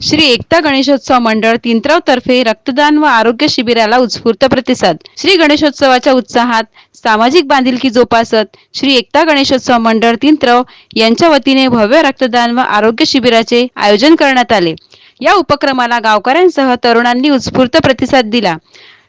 श्री एकता गणेशोत्सव मंडळ तिंत्रव तर्फे रक्तदान व आरोग्य शिबिराला उत्स्फूर्त प्रतिसाद. श्री गणेशोत्सवाच्या उत्साहात सामाजिक बांधिलकी जोपासत श्री एकता गणेशोत्सव मंडळ तिंत्रव यांच्या वतीने भव्य रक्तदान व आरोग्य शिबिराचे आयोजन करण्यात आले. या उपक्रमाला गावकऱ्यांसह तरुणांनी उत्स्फूर्त प्रतिसाद दिला.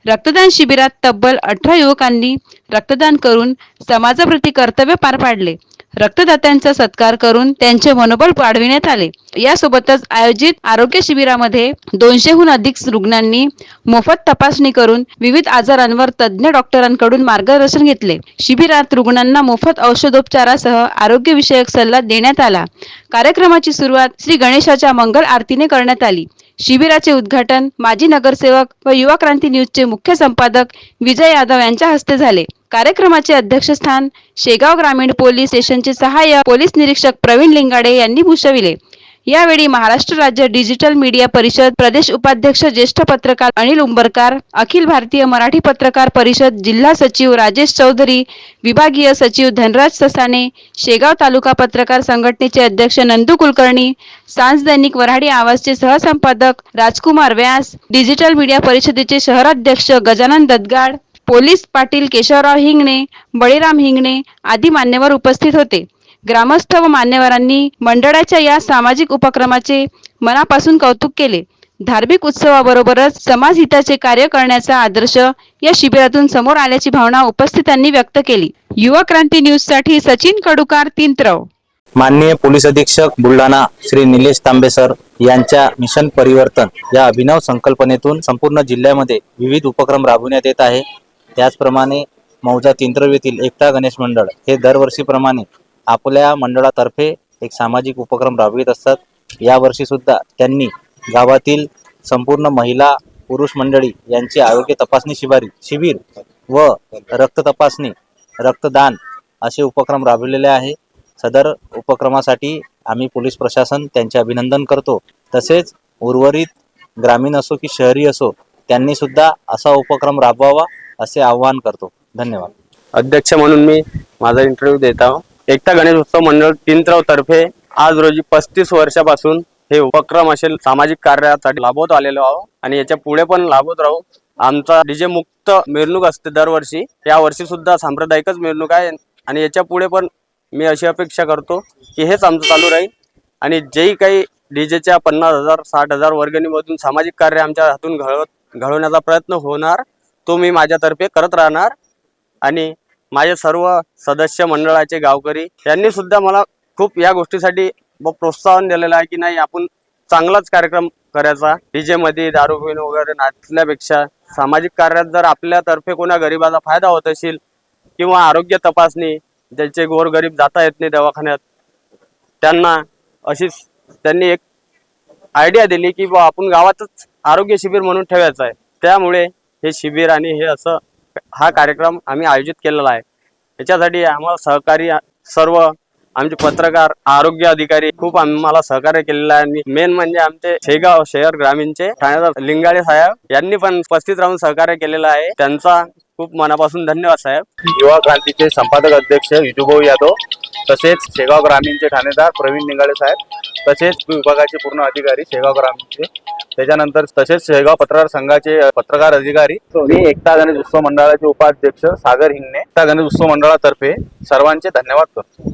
रक्तदान शिबिरात तब्बल अठरा युवकांनी रक्तदान करून समाजाप्रती कर्तव्य पार पाडले. रक्तदात्यांचा सत्कार करून त्यांचे मनोबल वाढविण्यात आले. यासोबतच आयोजित आरोग्य शिबिरामध्ये दोनशेहून अधिक रुग्णांनी मोफत तपासणी करून विविध आजारांवर तज्ज्ञ डॉक्टरांकडून मार्गदर्शन घेतले. शिबिरात रुग्णांना मोफत औषधोपचारासह आरोग्यविषयक सल्ला देण्यात आला. कार्यक्रमाची सुरुवात श्री गणेशाच्या मंगल आरतीने करण्यात आली. शिबिराचे उद्घाटन माजी नगरसेवक व युवा क्रांती न्यूजचे मुख्य संपादक विजय यादव यांच्या हस्ते झाले. कार्यक्रमाचे अध्यक्षस्थान शेगाव ग्रामीण पोलीस स्टेशनचे सहाय्यक पोलीस निरीक्षक प्रवीण लिंगाडे यांनी भूषविले. यावेळी महाराष्ट्र राज्य डिजिटल मीडिया परिषद प्रदेश उपाध्यक्ष ज्येष्ठ पत्रकार अनिल उंबरकार अखिल भारतीय मराठी पत्रकार परिषद जिल्हा सचिव राजेश चौधरी विभागीय सचिव धनराज ससाने शेगाव तालुका पत्रकार संघटनेचे अध्यक्ष नंदू कुलकर्णी सांस दैनिक वऱ्हाडी आवाजचे सहसंपादक राजकुमार व्यास डिजिटल मीडिया परिषदेचे शहराध्यक्ष गजानन ददगाड पोलीस पाटील केशवराव हिंगणे बळीराम हिंगणे आदी मान्यवर उपस्थित होते. ग्रामस्थ व मान्यवरांनी मंडळाच्या या सामाजिक उपक्रमाचे मनापासून कौतुक केले. धार्मिक उत्सवाबरोबरच समाज हिताचे कार्य करण्याचा आदर्श या शिबिरातून समोर आल्याची भावना उपस्थितांनी व्यक्त केली. युवा क्रांती न्यूजसाठी सचिन कडुकार तिंत्रव माननीय पोलीस अधीक्षक बुलढाणा श्री निलेश तांबे सर यांच्या मिशन परिवर्तन या अभिनव संकल्पनेतून संपूर्ण जिल्ह्यामध्ये विविध उपक्रम राबविण्यात येत आहे. त्याचप्रमाणे मौजा तिंत्रवीतील एकटा गणेश मंडळ हे दरवर्षीप्रमाणे आपल्या मंडळातर्फे एक सामाजिक उपक्रम राबवित असतात. यावर्षी सुद्धा त्यांनी गावातील संपूर्ण महिला पुरुष मंडळी यांची आरोग्य तपासणी शिबारी शिबिर व रक्त तपासणी रक्तदान असे उपक्रम राबविलेले आहे. सदर उपक्रमासाठी आम्ही पोलीस प्रशासन त्यांचे अभिनंदन करतो. तसेच उर्वरित ग्रामीण असो की शहरी असो त्यांनी सुद्धा असा उपक्रम राबवावा. असे आवाहन करतो. धन्यवाद. अध्यक्ष म्हणून मी माझा इंटरव्ह्यू देत आहो. एकता गणेश उत्सव मंडळ पिंतराव तर्फे आज रोजी पस्तीस वर्षापासून हे उपक्रम असे सामाजिक कार्यासाठी लाभवत आलेलो आहो आणि याच्यापुढे पण लाभवत राहू. आमचा डीजे मुक्त मिरवणूक असते दरवर्षी. या वर्षी सुद्धा सांप्रदायिकच मिरवणूक आहे आणि याच्यापुढे पण मी अशी अपेक्षा करतो की हेच आमचं चालू राहील. आणि जेही काही डीजेच्या पन्नास हजार साठ हजार वर्गणीमधून सामाजिक कार्य आमच्या हातून घडवत घडवण्याचा प्रयत्न होणार. तो मी माझ्यातर्फे करत राहणार. आणि माझे सर्व सदस्य मंडळाचे गावकरी यांनी सुद्धा मला खूप या गोष्टीसाठी प्रोत्साहन दिलेलं आहे की नाही आपण चांगलाच कार्यक्रम करायचा. डीजे मध्ये दारू पिऊन वगैरे नाचल्यापेक्षा सामाजिक कार्यात जर आपल्यातर्फे कोणा गरिबाचा फायदा होत असेल किंवा आरोग्य तपासणी ज्यांचे गोरगरीब जाता येत नाही दवाखान्यात त्यांना अशीच त्यांनी एक आयडिया दिली की बा आपण गावातच आरोग्य शिबिर म्हणून ठेवायचं आहे. त्यामुळे हे शिबिर आणि हे असं हा कार्यक्रम आम्ही आयोजित केलेला आहे. याच्यासाठी आम्हाला सहकारी सर्व आमचे पत्रकार आरोग्य अधिकारी खूप आम्हाला सहकार्य केलेलं आहे. आणि मेन म्हणजे आमचे शेगाव शहर ग्रामीणचे ठाण्याचा लिंगाळे साहेब यांनी पण उपस्थित राहून सहकार्य केलेलं आहे. त्यांचा खूप मनापासून धन्यवाद साहेब. युवा क्रांतीचे संपादक अध्यक्ष विजूभाऊ यादव तसेच शेगाव ग्रामीणचे ठाणेदार प्रवीण निंगाळे साहेब तसेच विभागाचे पूर्ण अधिकारी शेगाव ग्रामीणचे त्याच्यानंतर तसेच शेगाव पत्रकार संघाचे पत्रकार अधिकारी मी एकता गणेश उत्सव मंडळाचे उपाध्यक्ष सागर हिंगणे. एकता गणेश उत्सव मंडळातर्फे सर्वांचे धन्यवाद करतो.